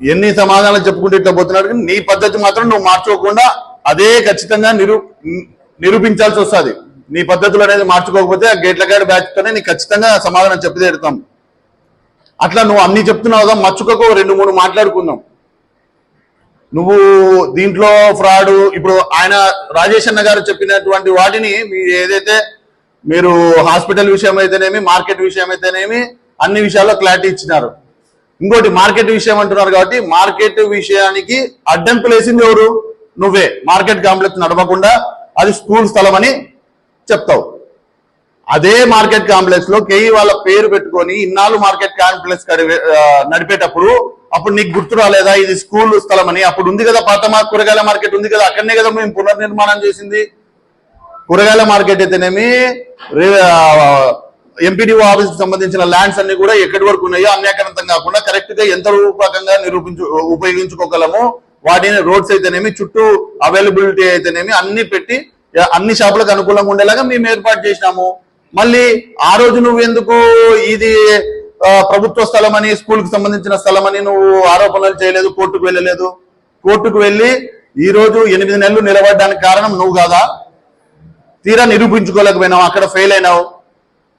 ఎన్ని సమాధానాలు చెప్పుకుంటే ఇట్లా పోతున్నాడు నీ పద్ధతి మాత్రం నువ్వు మార్చుకోకుండా అదే ఖచ్చితంగా నిరూ నిరూపించాల్సి వస్తుంది. నీ పద్ధతులు అనేది మార్చుకోకపోతే ఆ గేట్ల గాడి బ్యాచ్తోనే నీకు ఖచ్చితంగా సమాధానం చెప్పి తీరుతాం అట్లా నువ్వు అన్ని చెప్తున్నావు కదా మచ్చుకకు రెండు మూడు మాట్లాడుకుందాం. నువ్వు దీంట్లో ఫ్రాడ్ ఇప్పుడు ఆయన రాజేష్ అన్న గారు చెప్పినటువంటి వాటిని మీ ఏదైతే మీరు హాస్పిటల్ విషయం అయితేనేమి మార్కెట్ విషయం అయితేనేమి అన్ని విషయాల్లో క్లారిటీ ఇచ్చినారు. ఇంకోటి మార్కెట్ విషయం అంటున్నారు కాబట్టి మార్కెట్ విషయానికి అడ్డంకులు వేసింది ఎవరు? నువ్వే. మార్కెట్ కాంప్లెక్స్ నడవకుండా అది స్కూల్ స్థలం అని చెప్తావు. అదే మార్కెట్ కాంప్లెక్స్లో కేఈ వాళ్ళ పేరు పెట్టుకొని ఇన్నాళ్ళు మార్కెట్ కాంప్లెక్స్ నడిపేటప్పుడు అప్పుడు నీకు గుర్తు రాలేదా? ఇది స్కూల్ స్థలం అని అప్పుడు ఉంది కదా పాత కూరగాయల మార్కెట్ ఉంది కదా. అక్కడనే కదా మేము పునర్నిర్మాణం చేసింది. కూరగాయల మార్కెట్ అయితేనేమి ఎంపీడీఓ ఆఫీస్ సంబంధించిన ల్యాండ్స్ అన్ని కూడా ఎక్కడి వరకు ఉన్నాయో అన్యాకరంతం కాకుండా కరెక్ట్గా ఎంత రూపకంగా నిరూపించు ఉపయోగించుకోగలము వాటిని రోడ్స్ అయితేనేమి చుట్టూ అవైలబిలిటీ అయితేనేమి అన్ని పెట్టి అన్ని షాపులకు అనుకూలంగా ఉండేలాగా మేము ఏర్పాటు చేసినాము. మళ్ళీ ఆ రోజు నువ్వు ఎందుకు ఇది ప్రభుత్వ స్థలం అని స్కూల్కి సంబంధించిన స్థలం అని నువ్వు ఆరోపణలు చేయలేదు కోర్టుకు వెళ్ళలేదు? కోర్టుకు వెళ్ళి ఈ రోజు ఎనిమిది నెలలు నిలబడడానికి కారణం నువ్వు కాదా? తీరా నిరూపించుకోలేకపోయినావు? అక్కడ ఫెయిల్ అయినావు?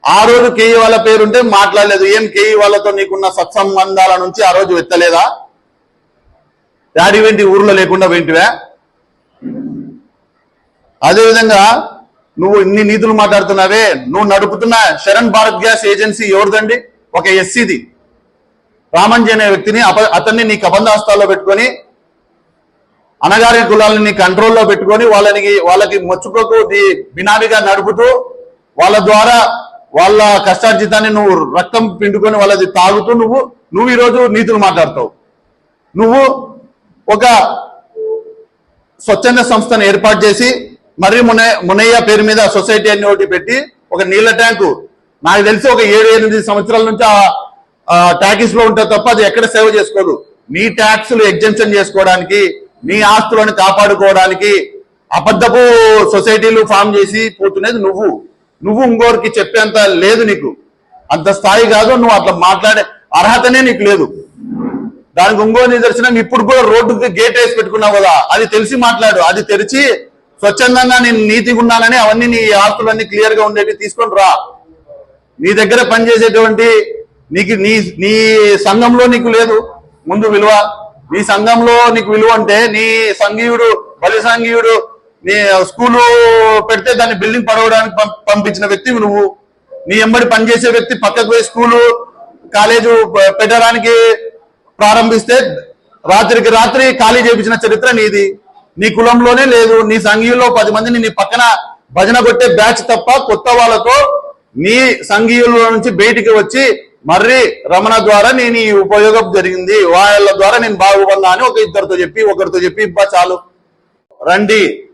ఆ రోజు కేఈ వాళ్ళ పేరుంటే మాట్లాడలేదు. ఏం కేఈ వాళ్ళతో నీకున్న సత్సంబంధాల నుంచి ఆ రోజు ఎత్తలేదా డాడీ వెంటి ఊర్లో లేకుండా వెంటివా అదేవిధంగా నువ్వు ఇన్ని నీతులు మాట్లాడుతున్నావే నువ్వు నడుపుతున్న శరణ్ భారత్ గ్యాస్ ఏజెన్సీ ఎవరిదండి? ఒక ఎస్సీది. రామంజీ అనే వ్యక్తిని అప- అతన్ని నీ కబంధాస్తాల్లో పెట్టుకొని అనగారి కులాలని నీ కంట్రోల్లో పెట్టుకొని వాళ్ళని వాళ్ళకి మొచ్చుకోకు బినామీగా నడుపుతూ వాళ్ళ ద్వారా వాళ్ళ కష్టార్జితాన్ని నువ్వు రక్తం పిండుకొని వాళ్ళది తాగుతూ నువ్వు నువ్వు ఈరోజు నీతులు మాట్లాడతావు. నువ్వు ఒక స్వచ్ఛంద సంస్థను ఏర్పాటు చేసి మరి మున మునయ్య పేరు మీద సొసైటీ అని ఒకటి పెట్టి ఒక నీళ్ళ ట్యాంకు. నాకు తెలిసి ఒక ఏడు ఎనిమిది సంవత్సరాల నుంచి ఆ ట్యాక్స్లో ఉంటే తప్ప అది ఎక్కడ సేవ చేసుకోదు. నీ ట్యాక్స్లు ఎగ్జెంప్షన్ చేసుకోవడానికి నీ ఆస్తులను కాపాడుకోవడానికి అబద్ధపు సొసైటీలు ఫామ్ చేసి పోతున్నది నువ్వు. నువ్వు ఇంకోరికి చెప్పేంత లేదు నీకు. అంత స్థాయి కాదు నువ్వు అట్లా మాట్లాడే అర్హతనే నీకు లేదు. దానికి ఇంకో నిదర్శనం ఇప్పుడు కూడా రోడ్డుకి గేట్ వేసి పెట్టుకున్నావు కదా అది తెలిసి మాట్లాడు. అది తెరిచి స్వచ్ఛందంగా నేను నీతిగా ఉన్నానని అవన్నీ నీ ఆస్తులన్నీ క్లియర్గా ఉండేవి తీసుకొని రా. నీ దగ్గర పనిచేసేటువంటి నీకు నీ నీ సంఘంలో నీకు లేదు. ముందు విలువ. నీ సంఘంలో నీకు విలువ అంటే నీ సంఘీయుడు బలి సంఘీయుడు స్కూలు పెడితే దాన్ని బిల్డింగ్ పడవడానికి పం- పంపించిన వ్యక్తి నువ్వు. నీ ఎంబడి పనిచేసే వ్యక్తి పక్కకు పోయి స్కూలు కాలేజు పెట్టడానికి ప్రారంభిస్తే రాత్రికి రాత్రి ఖాళీ చేపించిన చరిత్ర నీది. నీ కులంలోనే లేదు నీ సంఘీయుల్లో పది మందిని నీ పక్కన భజన కొట్టే బ్యాచ్ తప్ప కొత్త వాళ్ళతో నీ సంఘీయుల నుంచి బయటికి వచ్చి మర్రి రమణ ద్వారా నేను ఈ ఉపయోగం జరిగింది వాళ్ళ ద్వారా నేను బాగుపడ్డా అని ఒక ఇద్దరితో చెప్పి ఒకరితో చెప్పి ఇబ్బా చాలు. రండి.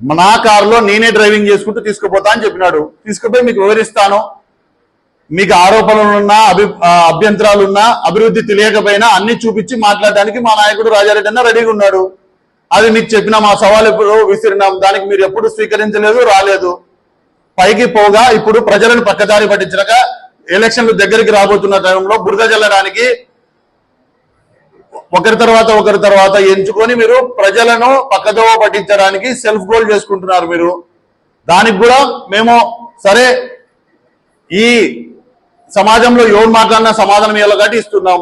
నా కారులో నేనే డ్రైవింగ్ చేసుకుంటూ తీసుకుపోతా అని చెప్పినాడు. తీసుకుపోయి మీకు వివరిస్తాను. మీకు ఆరోపణలున్నా అభి అభ్యంతరాలున్నా అభివృద్ధి తెలియకపోయినా అన్ని చూపించి మాట్లాడడానికి మా నాయకుడు రాజారెడ్డి అన్న రెడీగా ఉన్నాడు. అది మీకు చెప్పిన మా సవాల్ ఎప్పుడు విసిరినాం. దానికి మీరు ఎప్పుడు స్వీకరించలేదు రాలేదు. పైకి పోగా ఇప్పుడు ప్రజలను పక్కదారి పట్టించక ఎలక్షన్లు దగ్గరికి రాబోతున్న టైంలో బురద జల్లడానికి ఒకరి తర్వాత ఒకరి తర్వాత ఎంచుకొని మీరు ప్రజలను పక్కదోవ పట్టించడానికి సెల్ఫ్ గోల్ చేసుకుంటున్నారు మీరు. దానికి కూడా మేము సరే ఈ సమాజంలో ఎవరు మాట్లాడినా సమాధానం ఇవ్వాలి కాబట్టి ఇస్తున్నాం.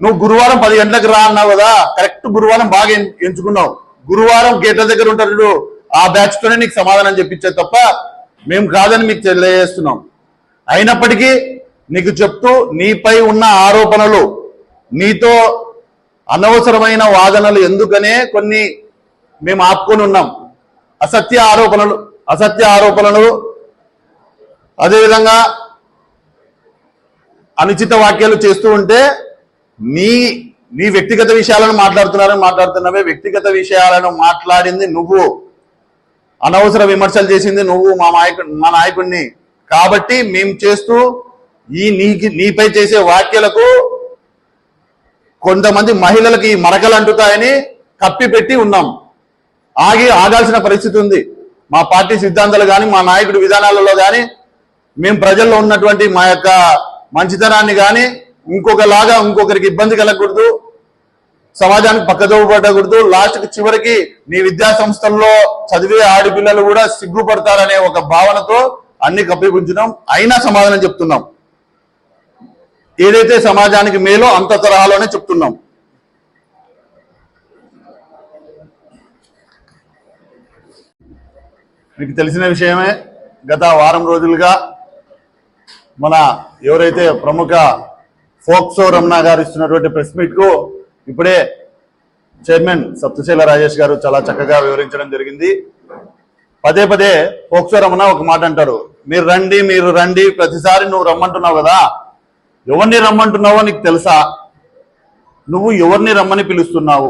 నువ్వు గురువారం పది గంటలకు రా అన్నావు కదా కరెక్ట్ గురువారం బాగా ఎంచుకున్నావు. గురువారం గేట్ల దగ్గర ఉంటారు ఆ బ్యాచ్ తోనే నీకు సమాధానం చెప్పించే తప్ప మేము కాదని మీకు తెలియజేస్తున్నాం. అయినప్పటికీ నీకు చెప్తూ నీపై ఉన్న ఆరోపణలు నీతో అనవసరమైన వాదనలు ఎందుకనే కొన్ని మేము ఆపుకొని ఉన్నాం. అసత్య ఆరోపణలు అసత్య ఆరోపణలు అదేవిధంగా అనుచిత వాక్యాలు చేస్తూ ఉంటే నీ నీ వ్యక్తిగత విషయాలను మాట్లాడుతున్నారని మాట్లాడుతున్నావే వ్యక్తిగత విషయాలను మాట్లాడింది నువ్వు. అనవసర విమర్శలు చేసింది నువ్వు మా నాయకుడు మా నాయకుడిని. కాబట్టి మేము చేస్తూ ఈ నీకి నీపై చేసే వాక్యలకు కొంతమంది మహిళలకి ఈ మరకలు అంటుతాయని కప్పిపెట్టి ఉన్నాం. ఆగి ఆగాల్సిన పరిస్థితి ఉంది. మా పార్టీ సిద్ధాంతాలు కానీ మా నాయకుడి విధానాలలో కానీ మేము ప్రజల్లో ఉన్నటువంటి మా యొక్క మంచితనాన్ని కానీ ఇంకొకలాగా ఇంకొకరికి ఇబ్బంది కలగకూడదు సమాజానికి పక్కదోవ పడకూడదు. లాస్ట్కి చివరికి నీ విద్యా సంస్థల్లో చదివే ఆడపిల్లలు కూడా సిగ్గుపడతారనే ఒక భావనతో అన్ని కప్పిపుంచున్నాం అయినా సమాధానం చెప్తున్నాం. ఏదైతే సమాజానికి మేలో అంత తరహాలోనే చెప్తున్నాం. మీకు తెలిసిన విషయమే గత వారం రోజులుగా మన ఎవరైతే ప్రముఖ ఫోక్సో రమణ గారు ఇస్తున్నటువంటి ప్రెస్ మీట్కు ఇప్పుడే చైర్మన్ సప్తశీల రాజేష్ గారు చాలా చక్కగా వివరించడం జరిగింది. పదే పదే ఫోక్సో రమణ ఒక మాట అంటారు. మీరు రండి మీరు రండి ప్రతిసారి నువ్వు రమ్మంటున్నావు కదా ఎవరిని రమ్మంటున్నావో నీకు తెలుసా? నువ్వు ఎవరిని రమ్మని పిలుస్తున్నావు?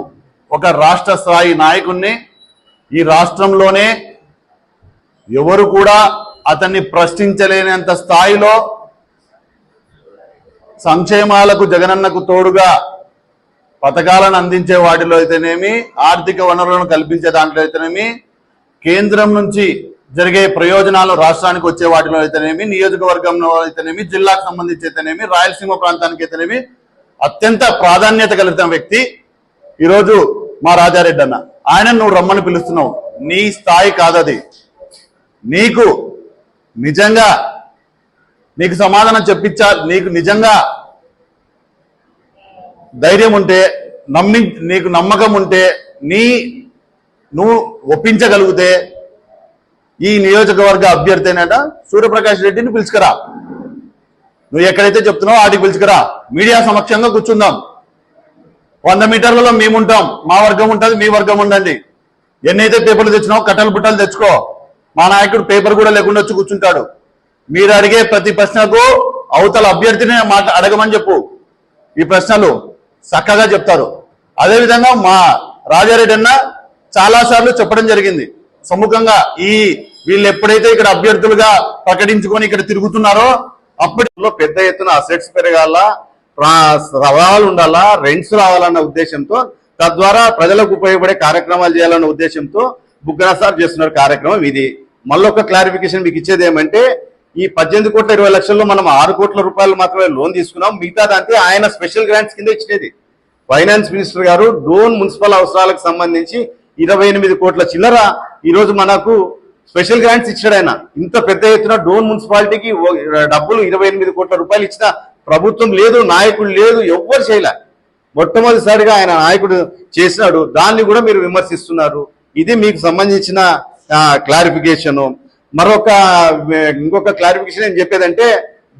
ఒక రాష్ట్ర స్థాయి నాయకుణ్ణి ఈ రాష్ట్రంలోనే ఎవరు కూడా అతన్ని ప్రశ్నించలేనంత స్థాయిలో సంక్షేమాలకు జగనన్నకు తోడుగా పథకాలను అందించే వాటిలో అయితేనేమి ఆర్థిక వనరులను కల్పించే దాంట్లో అయితేనేమి కేంద్రం నుంచి జరిగే ప్రయోజనాలు రాష్ట్రానికి వచ్చే వాటిలో అయితేనేమి నియోజకవర్గంలో అయితేనేమి జిల్లాకు సంబంధించి అయితేనేమి రాయలసీమ ప్రాంతానికి అయితేనేమి అత్యంత ప్రాధాన్యత కలిగిన వ్యక్తి ఈరోజు మా రాజారెడ్డి అన్న ఆయన నువ్వు రమ్మని పిలుస్తున్నావు. నీ స్థాయి కాదది. నీకు నిజంగా నీకు సమాధానం చెప్పించా నీకు నిజంగా ధైర్యం ఉంటే నమ్మి నీకు నమ్మకం ఉంటే నీ నువ్వు ఒప్పించగలిగితే ఈ నియోజకవర్గ అభ్యర్థి అయినట సూర్యప్రకాష్ రెడ్డిని పిలుచుకురా. నువ్వు ఎక్కడైతే చెప్తున్నావో ఆడికి పిలుచుకురా. మీడియా సమక్షంగా కూర్చుందాం. వంద మీటర్లలో మేముంటాం. మా వర్గం ఉంటుంది మీ వర్గం ఉండండి. ఎన్నైతే పేపర్లు తెచ్చినావు కట్టలు బుట్టలు తెచ్చుకో. మా నాయకుడు పేపర్ కూడా లేకుండా వచ్చి కూర్చుంటాడు. మీరు అడిగే ప్రతి ప్రశ్నకు అవతల అభ్యర్థిని మాట అడగమని చెప్పు. ఈ ప్రశ్నలు చక్కగా చెప్తారు. అదేవిధంగా మా రాజారెడ్డి అన్న చాలా సార్లు చెప్పడం జరిగింది. సముఖంగా ఈ వీళ్ళు ఎప్పుడైతే ఇక్కడ అభ్యర్థులుగా ప్రకటించుకొని ఇక్కడ తిరుగుతున్నారో అప్పటిలో పెద్ద ఎత్తున అసెట్స్ పెరగాల రవాలు ఉండాలా రెంట్స్ రావాలన్న ఉద్దేశంతో తద్వారా ప్రజలకు ఉపయోగపడే కార్యక్రమాలు చేయాలన్న ఉద్దేశంతో బుగ్గన చేస్తున్నారు కార్యక్రమం ఇది. మళ్ళొక క్లారిఫికేషన్ మీకు ఇచ్చేది ఏమంటే ఈ పద్దెనిమిది కోట్ల ఇరవై లక్షల్లో మనం ఆరు కోట్ల రూపాయలు మాత్రమే లోన్ తీసుకున్నాం. మిగతా దాంతో ఆయన స్పెషల్ గ్రాంట్స్ కింద ఇచ్చేది. ఫైనాన్స్ మినిస్టర్ గారు డోన్ మున్సిపల్ అవసరాలకు సంబంధించి ఇరవై ఎనిమిది కోట్ల చిల్లర ఈరోజు మనకు స్పెషల్ గ్రాంట్స్ ఇచ్చాడు ఆయన. ఇంత పెద్ద ఎత్తున డోన్ మున్సిపాలిటీకి డబ్బులు ఇరవై ఎనిమిది కోట్ల రూపాయలు ఇచ్చిన ప్రభుత్వం లేదు నాయకుడు లేదు ఎవ్వరు చేయలే. మొట్టమొదటిసారిగా ఆయన నాయకుడు చేసినాడు. దాన్ని కూడా మీరు విమర్శిస్తున్నారు. ఇది మీకు సంబంధించిన క్లారిఫికేషన్ మరొక ఇంకొక క్లారిఫికేషన్ ఏం చెప్పేదంటే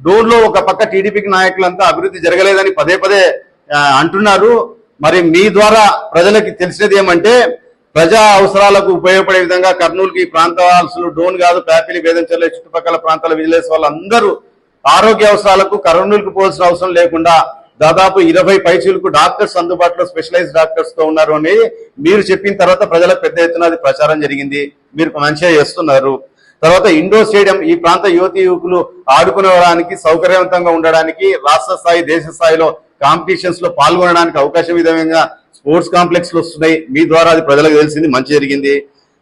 డోన్లో ఒక పక్క టీడీపీకి నాయకులంతా అభివృద్ధి జరగలేదని పదే పదే అంటున్నారు. మరి మీ ద్వారా ప్రజలకి తెలిసినది ఏమంటే ప్రజా అవసరాలకు ఉపయోగపడే విధంగా కర్నూలుకి ఈ ప్రాంత వాసులు డోన్ కాదు ప్యాపిలి వేదంచర్ల చుట్టుపక్కల ప్రాంతాల విజిలెన్స్ వాళ్ళందరూ ఆరోగ్య అవసరాలకు కర్నూలుకు పోవాల్సిన అవసరం లేకుండా దాదాపు ఇరవై పైచీలకు డాక్టర్స్ అందుబాటులో స్పెషలైజ్ డాక్టర్స్తో ఉన్నారు అని మీరు చెప్పిన తర్వాత ప్రజలకు పెద్ద ఎత్తున అది ప్రచారం జరిగింది. మీరు మంచిగా చేస్తున్నారు. తర్వాత ఇండోర్ స్టేడియం ఈ ప్రాంత యువతి యువకులు ఆడుకునేవడానికి సౌకర్యవంతంగా ఉండడానికి రాష్ట్ర స్థాయి దేశ స్థాయిలో కాంపిటీషన్స్లో పాల్గొనడానికి అవకాశం విధంగా స్పోర్ట్స్ కాంప్లెక్స్ వస్తున్నాయి. మీ ద్వారా అది ప్రజలకు తెలిసింది మంచి జరిగింది.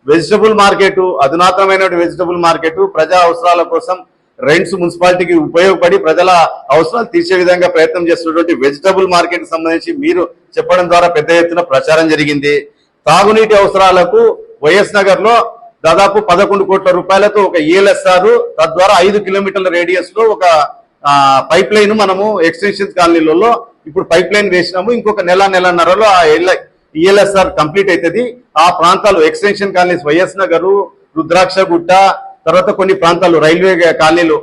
వెజిటబుల్ మార్కెట్ అధునాతనమైన వెజిటబుల్ మార్కెట్ ప్రజా అవసరాల కోసం రెంట్స్ మున్సిపాలిటీకి ఉపయోగపడి ప్రజల అవసరాలు తీర్చే విధంగా ప్రయత్నం చేస్తున్నటువంటి వెజిటబుల్ మార్కెట్ సంబంధించి మీరు చెప్పడం ద్వారా పెద్ద ఎత్తున ప్రచారం జరిగింది. తాగునీటి అవసరాలకు వైఎస్ నగర్లో దాదాపు పదకొండు కోట్ల రూపాయలతో ఒక ఈఎల్ఎస్ఆర్ తద్వారా ఐదు కిలోమీటర్ల రేడియస్లో ఒక పైప్ లైన్ మనము ఎక్స్టెన్షన్ కాలనీలలో ఇప్పుడు పైప్ లైన్ వేసినాము ఇంకొక నెల నెలన్నరలో ఆ ఈఎల్ఎస్ఆర్ కంప్లీట్ అవుతుంది ఆ ప్రాంతాలు extension colonies YS Nagar Rudraksha Gutta తర్వాత కొన్ని ప్రాంతాలు రైల్వే కాలనీలు.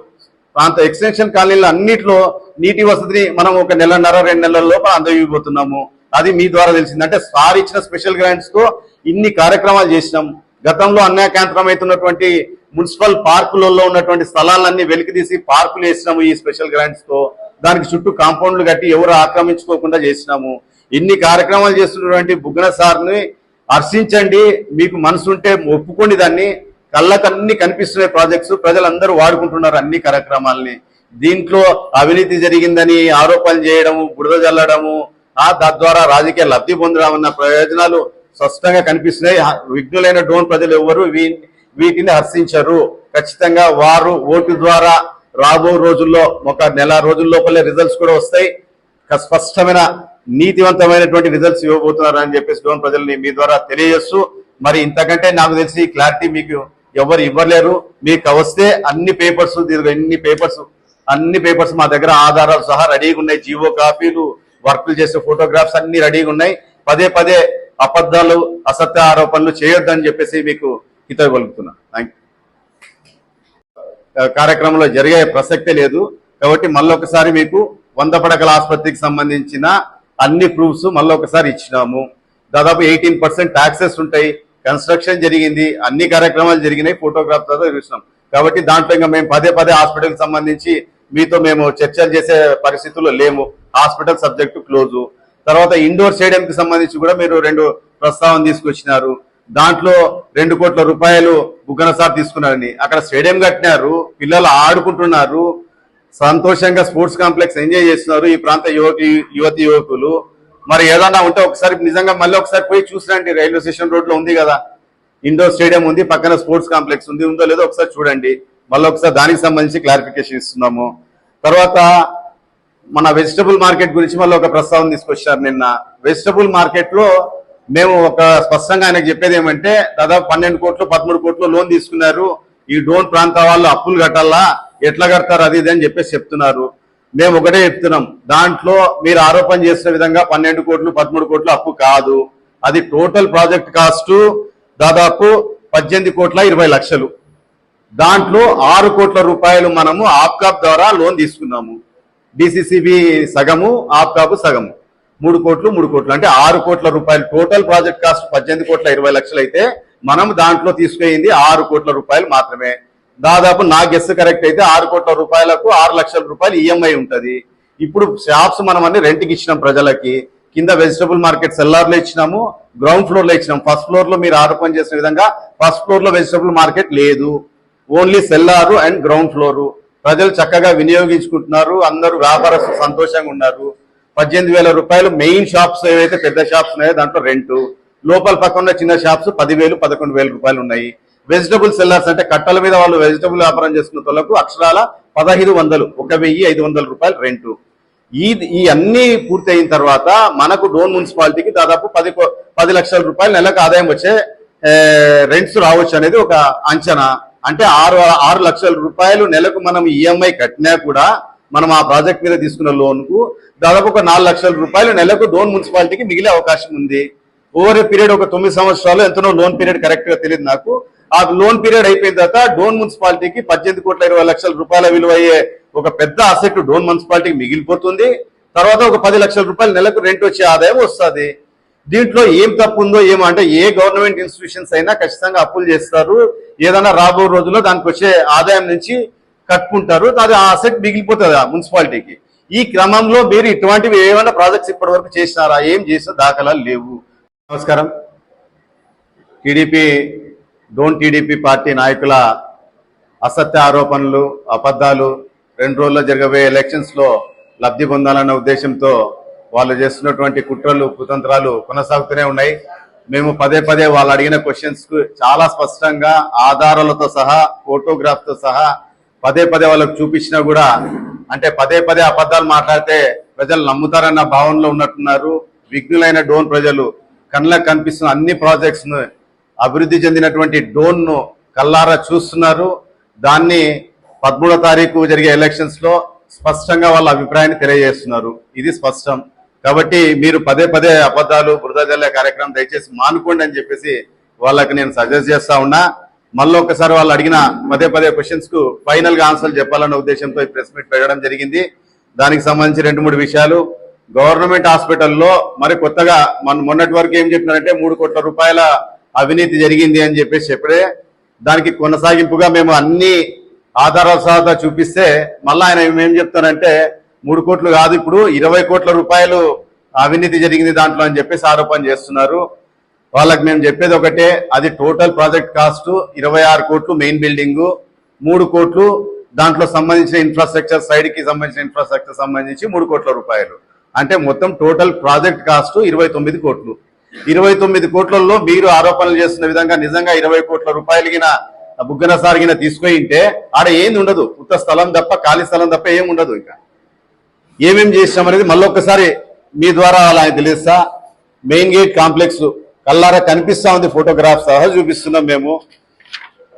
ప్రాంత ఎక్స్టెన్షన్ కాలనీలు అన్నిట్లో నీటి వసతిని మనం ఒక నెలన్నర రెండు నెలల లోపల అందజేయబోతున్నాము. అది మీ ద్వారా తెలిసింది. అంటే సార్ ఇచ్చిన స్పెషల్ గ్రాంట్స్తో ఇన్ని కార్యక్రమాలు చేసినాం. గతంలో అన్యాయకాంతరమైతున్నటువంటి మున్సిపల్ పార్కులలో ఉన్నటువంటి స్థలాలన్నీ వెలికి తీసి పార్కులు వేసినాము ఈ స్పెషల్ గ్రాంట్స్తో దానికి చుట్టూ కాంపౌండ్లు కట్టి ఎవరు ఆక్రమించుకోకుండా చేసినాము. ఇన్ని కార్యక్రమాలు చేస్తున్నటువంటి బుగ్గన సార్ని హర్షించండి. మీకు మనసు ఉంటే ఒప్పుకోండి దాన్ని. కళ్ళకన్నీ కనిపిస్తున్నాయి ప్రాజెక్ట్స్. ప్రజలందరూ వాడుకుంటున్నారు అన్ని కార్యక్రమాలని. దీంట్లో అవినీతి జరిగిందని ఆరోపణలు చేయడము బురద జల్లడము ఆ తద్వారా రాజకీయ లబ్ధి పొందడం అన్న ప్రయోజనాలు స్పష్టంగా కనిపిస్తున్నాయి. విఘ్నులైన డోన్ ప్రజలు ఎవరు వీ- వీటిని హర్షించరు. ఖచ్చితంగా వారు ఓటు ద్వారా రాబో రోజుల్లో ఒక నెల రోజుల లోపలే రిజల్ట్స్ కూడా వస్తాయి. స్పష్టమైన నీతివంతమైనటువంటి రిజల్ట్స్ ఇవ్వబోతున్నారు అని చెప్పేసి డోన్ ప్రజల్ని మీ ద్వారా తెలియజేస్తూ మరి ఇంతకంటే నాకు తెలిసి క్లారిటీ మీకు ఎవరు ఇవ్వలేరు. మీకు వస్తే అన్ని పేపర్స్ ఎన్ని పేపర్స్ అన్ని పేపర్స్ మా దగ్గర ఆధారాలు సహా రెడీగా ఉన్నాయి. జీవో కాపీలు వర్క్లు చేసే ఫోటోగ్రాఫ్స్ అన్ని రెడీగా ఉన్నాయి. పదే పదే అబద్ధాలు అసత్య ఆరోపణలు చేయొద్దని చెప్పేసి మీకు హితగలుగుతున్నా థ్యాంక్ కార్యక్రమంలో జరిగే ప్రసక్తే లేదు. కాబట్టి మళ్ళొకసారి మీకు వంద పడకల ఆసుపత్రికి సంబంధించిన అన్ని ప్రూఫ్స్ మళ్ళొకసారి ఇచ్చినాము. దాదాపు ఎయిటీన్ పర్సెంట్ ట్యాక్సెస్ ఉంటాయి. కన్స్ట్రక్షన్ జరిగింది. అన్ని కార్యక్రమాలు జరిగినాయి. ఫోటోగ్రాఫ్ ద్వారా చూసినాం. కాబట్టి దాంట్లో ఇంకా మేము పదే పదే హాస్పిటల్కి సంబంధించి మీతో మేము చర్చలు చేసే పరిస్థితుల్లో లేము. Hospital subject close. తర్వాత ఇండోర్ స్టేడియంకి సంబంధించి కూడా మీరు రెండు ప్రస్తావన తీసుకొచ్చినారు. దాంట్లో రెండు కోట్ల రూపాయలు బుగ్గన సార్ తీసుకున్నారని. అక్కడ స్టేడియం కట్టినారు పిల్లలు ఆడుకుంటున్నారు సంతోషంగా స్పోర్ట్స్ కాంప్లెక్స్ ఎంజాయ్ చేస్తున్నారు ఈ ప్రాంత యువతి యువతి యువకులు. మరి ఏదన్నా ఉంటే ఒకసారి నిజంగా మళ్ళీ ఒకసారి పోయి చూసిరండి రైల్వే స్టేషన్ రోడ్లో ఉంది కదా. ఇండోర్ స్టేడియం ఉంది పక్కన స్పోర్ట్స్ కాంప్లెక్స్ ఉంది ఉందో లేదో ఒకసారి చూడండి. మళ్ళీ ఒకసారి దానికి సంబంధించి క్లారిఫికేషన్ ఇస్తున్నాము. తర్వాత మన వెజిటబుల్ మార్కెట్ గురించి మళ్ళీ ఒక ప్రస్తావన తీసుకొచ్చారు నిన్న. వెజిటబుల్ మార్కెట్లో మేము ఒక స్పష్టంగా ఆయనకు చెప్పేది ఏమంటే దాదాపు పన్నెండు కోట్లు పదమూడు కోట్లు లోన్ తీసుకున్నారు. ఈ డోన్ ప్రాంత వాళ్ళు అప్పులు కట్టాలా? ఎట్లా కడతారు? అది ఇది అని చెప్పేసి చెప్తున్నారు. మేము ఒకటే చెప్తున్నాం. దాంట్లో మీరు ఆరోపణ చేసిన విధంగా పన్నెండు కోట్లు పదమూడు కోట్లు అప్పు కాదు. అది టోటల్ ప్రాజెక్ట్ కాస్ట్ దాదాపు పద్దెనిమిది కోట్ల ఇరవై లక్షలు. దాంట్లో ఆరు కోట్ల రూపాయలు మనము ఆప్కాప్ ద్వారా లోన్ తీసుకున్నాము. డిసిసిబి సగము ఆప్కాప్ సగము. మూడు కోట్లు మూడు కోట్లు. అంటే ఆరు కోట్ల రూపాయలు. టోటల్ ప్రాజెక్ట్ కాస్ట్ పద్దెనిమిది కోట్ల ఇరవై లక్షలు అయితే మనం దాంట్లో తీసుకెళ్ళింది ఆరు కోట్ల రూపాయలు మాత్రమే. దాదాపు నా గెస్ కరెక్ట్ అయితే ఆరు కోట్ల రూపాయలకు ఆరు లక్షల రూపాయలు ఈఎంఐ ఉంటుంది. ఇప్పుడు షాప్స్ మనం అన్ని రెంట్కి ఇచ్చినాం ప్రజలకి. కింద వెజిటబుల్ మార్కెట్ సెల్లార్లో ఇచ్చినాము గ్రౌండ్ ఫ్లోర్లో ఇచ్చినాం. ఫస్ట్ ఫ్లోర్లో మీరు ఆరోపణ చేసిన విధంగా ఫస్ట్ ఫ్లోర్లో వెజిటబుల్ మార్కెట్ లేదు. Only cellar and ground floor ప్రజలు చక్కగా వినియోగించుకుంటున్నారు అందరూ వ్యాపారస్తులు సంతోషంగా ఉన్నారు. పద్దెనిమిది వేల రూపాయలు మెయిన్ షాప్స్ ఏవైతే పెద్ద షాప్స్ ఉన్నాయో దాంట్లో రెంటు. లోపల పక్కన ఉన్న చిన్న షాప్స్ పదివేలు పదకొండు వేల రూపాయలు ఉన్నాయి. వెజిటబుల్ సెల్లర్స్ అంటే కట్టల మీద వాళ్ళు వెజిటబుల్ వ్యాపారం చేసుకున్న తొలకు అక్షరాల పదహైదు వందలు ఒక వెయ్యి ఐదు వందల రూపాయలు రెంటు. ఈ ఈ అన్ని పూర్తి అయిన తర్వాత మనకు డోన్ మున్సిపాలిటీకి దాదాపు పది పది లక్షల రూపాయలు నెలకు ఆదాయం వచ్చే రెంట్స్ రావచ్చు అనేది ఒక అంచనా. అంటే ఆరు ఆరు లక్షల రూపాయలు నెలకు మనం ఈఎంఐ కట్టినా కూడా మనం ఆ ప్రాజెక్ట్ మీద తీసుకున్న లోన్కు దాదాపు ఒక నాలుగు లక్షల రూపాయలు నెలకు డోన్ మున్సిపాలిటీకి మిగిలే అవకాశం ఉంది. ఓవర్ ఏ పీరియడ్ ఒక తొమ్మిది సంవత్సరాలు ఎంతనో లోన్ పీరియడ్ కరెక్ట్గా తెలియదు నాకు. ఆ లోన్ పీరియడ్ అయిపోయిన తర్వాత డోన్ మున్సిపాలిటీకి పద్దెనిమిది కోట్ల ఇరవై లక్షల రూపాయల విలువ అయ్యే ఒక పెద్ద అసెట్ డోన్ మున్సిపాలిటీకి మిగిలిపోతుంది. తర్వాత ఒక పది లక్షల రూపాయలు నెలకు రెంట్ వచ్చే ఆదాయం వస్తుంది. దీంట్లో ఏం తప్పు ఉందో ఏమో అంటే ఏ గవర్నమెంట్ ఇన్స్టిట్యూషన్స్ అయినా ఖచ్చితంగా అప్పులు చేస్తారు. ఏదైనా రాబో రోజుల్లో దానికి వచ్చే ఆదాయం నుంచి కట్టుకుంటారు అది ఆ అసెట్ మిగిలిపోతుంది ఆ మున్సిపాలిటీకి. ఈ క్రమంలో మీరు ఇటువంటివి ఏమైనా ప్రాజెక్ట్స్ ఇప్పటి వరకు చేసినారా? ఏం చేసిన దాఖలాలు లేవు. నమస్కారం. టీడీపీ డోన్ టీడీపీ పార్టీ నాయకుల అసత్య ఆరోపణలు అబద్ధాలు రెండు రోజుల్లో జరగబోయే ఎలక్షన్స్లో లబ్ధి పొందాలన్న ఉద్దేశంతో వాళ్ళు చేస్తున్నటువంటి కుట్రలు కుతంత్రాలు కొనసాగుతూనే ఉన్నాయి. మేము పదే పదే వాళ్ళు అడిగిన క్వశ్చన్స్కు చాలా స్పష్టంగా ఆధారాలతో సహా ఫోటోగ్రాఫ్తో సహా పదే పదే వాళ్ళకు చూపించినా కూడా అంటే పదే పదే అబద్ధాలు మాట్లాడితే ప్రజలు నమ్ముతారన్న భావనలో ఉన్నట్టున్నారు. విఘ్నులైన డోన్ ప్రజలు. కళ్ళకు కనిపిస్తున్న అన్ని ప్రాజెక్ట్స్ను అభివృద్ధి చెందినటువంటి డోన్ను కల్లారా చూస్తున్నారు. దాన్ని పదమూడో తారీఖు జరిగే ఎలక్షన్స్లో స్పష్టంగా వాళ్ళ అభిప్రాయాన్ని తెలియజేస్తున్నారు. ఇది స్పష్టం. కాబట్టి మీరు పదే పదే అబద్ధాలు బురద జల్లే కార్యక్రమం దయచేసి మానుకోండి అని చెప్పేసి వాళ్ళకి నేను సజెస్ట్ చేస్తా ఉన్నా. మళ్ళీ ఒకసారి వాళ్ళు అడిగిన పదే పదే క్వశ్చన్స్కు ఫైనల్గా ఆన్సర్ చెప్పాలన్న ఉద్దేశంతో ఈ ప్రెస్ మీట్ పెట్టడం జరిగింది. దానికి సంబంధించి రెండు మూడు విషయాలు. గవర్నమెంట్ హాస్పిటల్లో మరి కొత్తగా మన మొన్నటి వరకు ఏం చెప్పినారంటే మూడు కోట్ల రూపాయల అవినీతి జరిగింది అని చెప్పేసి చెప్పడే దానికి కొనసాగింపుగా మేము అన్ని ఆధారాల సహా చూపిస్తే మళ్ళీ ఆయన ఏం చెప్తానంటే మూడు కోట్లు కాదు ఇప్పుడు ఇరవై కోట్ల రూపాయలు అవినీతి జరిగింది దాంట్లో అని చెప్పేసి ఆరోపణ చేస్తున్నారు. వాళ్ళకి మేము చెప్పేది ఒకటే అది టోటల్ ప్రాజెక్ట్ కాస్ట్ ఇరవై ఆరు కోట్లు మెయిన్ బిల్డింగ్ మూడు కోట్లు దాంట్లో సంబంధించిన ఇన్ఫ్రాస్ట్రక్చర్ సైడ్కి సంబంధించిన ఇన్ఫ్రాస్ట్రక్చర్ సంబంధించి మూడు కోట్ల రూపాయలు. అంటే మొత్తం టోటల్ ప్రాజెక్ట్ కాస్ట్ ఇరవై తొమ్మిది కోట్లు. ఇరవై తొమ్మిది కోట్లలో మీరు ఆరోపణలు చేస్తున్న విధంగా నిజంగా ఇరవై కోట్ల రూపాయలగిన బుగ్గన సారిగిన తీసుకుంటే ఉంటే ఆడ ఏంది ఉండదు. ఉత్త స్థలం తప్ప ఖాళీ స్థలం తప్ప ఏం ఉండదు ఇంకా. ఏమేం చేసాం అనేది మళ్ళీ ఒక్కసారి మీ ద్వారా అలా తెలియస్తా మెయిన్ గేట్ కాంప్లెక్స్ కల్లారా కనిపిస్తూ ఉంది ఫోటోగ్రాఫ్ సహా చూపిస్తున్నాం మేము.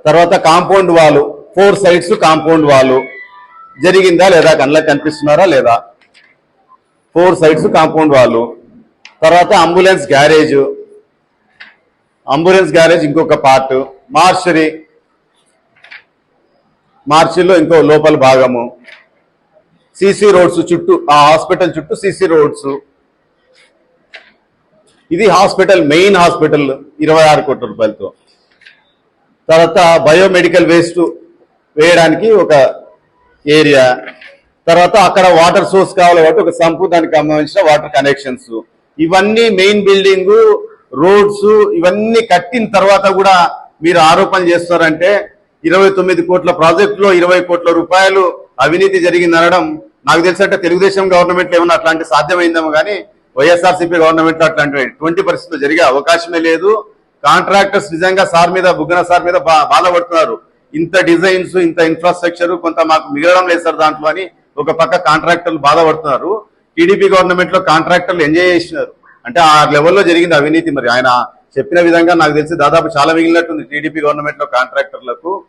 తర్వాత compound wall four sides compound wall. జరిగిందా లేదా కళ్ళకి కనిపిస్తున్నారా లేదా? ఫోర్ సైడ్స్ కాంపౌండ్ వాళ్ళు తర్వాత అంబులెన్స్ గ్యారేజ్. అంబులెన్స్ గ్యారేజ్ ఇంకొక పార్ట్. మార్చరీ. మార్చిలో ఇంకో లోపల భాగము. సిసి రోడ్స్ చుట్టూ ఆ హాస్పిటల్ చుట్టూ సిసి రోడ్స్. ఇది హాస్పిటల్ మెయిన్ హాస్పిటల్ ఇరవై ఆరు కోట్ల రూపాయలతో. తర్వాత బయోమెడికల్ వేస్ట్ వేయడానికి ఒక ఏరియా. తర్వాత అక్కడ వాటర్ సోర్స్ కావాలి కాబట్టి ఒక సంపు దానికి సంబంధించిన వాటర్ కనెక్షన్స్. ఇవన్నీ మెయిన్ బిల్డింగ్ రోడ్స్ ఇవన్నీ కట్టిన తర్వాత కూడా మీరు ఆరోపణ చేస్తారంటే ఇరవై తొమ్మిది కోట్ల ప్రాజెక్టులో ఇరవై కోట్ల రూపాయలు అవినీతి జరిగిందనడం నాకు తెలిసి తెలుగుదేశం గవర్నమెంట్ ఏమన్నా అట్లాంటి సాధ్యమైందేమో కానీ వైఎస్ఆర్సీపీ గవర్నమెంట్లో అట్లాంటి ఎటువంటి పరిస్థితులు జరిగే అవకాశమే లేదు. కాంట్రాక్టర్స్ నిజంగా సార్ మీద బుగ్గన సార్ మీద బా- బాధపడుతున్నారు. ఇంత డిజైన్స్ ఇంత ఇన్ఫ్రాస్ట్రక్చర్ కొంత మాకు మిగలడం లేదు సార్ దాంట్లో అని ఒక పక్క కాంట్రాక్టర్లు బాధపడుతున్నారు. టీడీపీ గవర్నమెంట్లో కాంట్రాక్టర్లు ఎంజాయ్ చేసినారు. అంటే ఆ లెవెల్లో జరిగింది అవినీతి మరి. ఆయన చెప్పిన విధంగా నాకు తెలిసి దాదాపు చాలా మిగిలినట్టుంది టీడీపీ గవర్నమెంట్లో కాంట్రాక్టర్లకు.